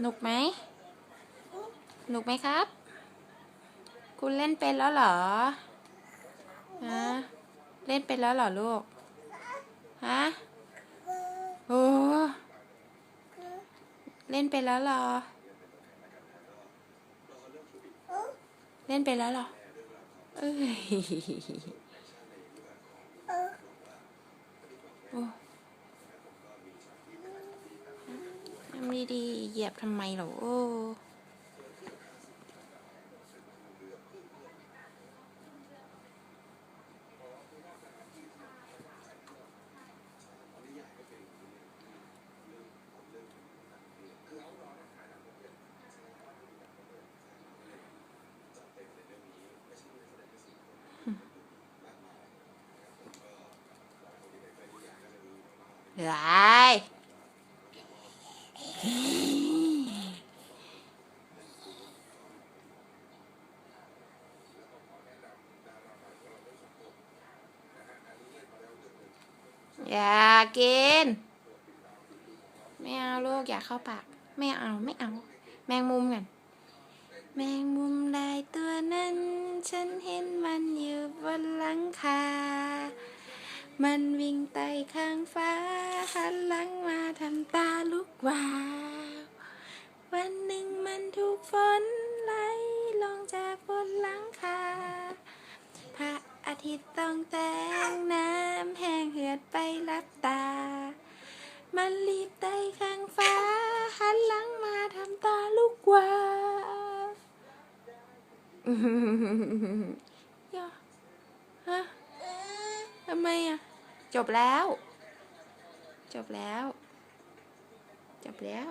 หนุกไหมหนุกไหมครับ คุณเล่นเป็นแล้วเหรอฮะเล่นเป็นแล้วเหรอลูกฮะโอ้เล่นเป็นแล้วเหรอ เล่นเป็นแล้วเหรอเอ้ยโอ้ทำ ดีๆ เหยียบทำไมเหรอโอ้ไร อย่ากิน ไม่เอาลูกอย่าเข้าปาก ไม่เอาไม่เอา แมงมุมกัน แมงมุมลายตัวนั้น ฉันเห็นมันอยู่บนหลังคา มันวิ่งไต่ข้างฟ้า หันหลังมาทำตาลุกวาว วันหนึ่งมันถูกฝนไหลลงจากบนหลังคา พระอาทิตย์ต้องแต่งน้ำแห้งเหือดไปรับตา มันรีบไต่ข้างฟ้า หันหลังมาทำตาลุกวาว อื้อหือย่าฮะทำไมอะ จบแล้ว จบแล้ว จบแล้ว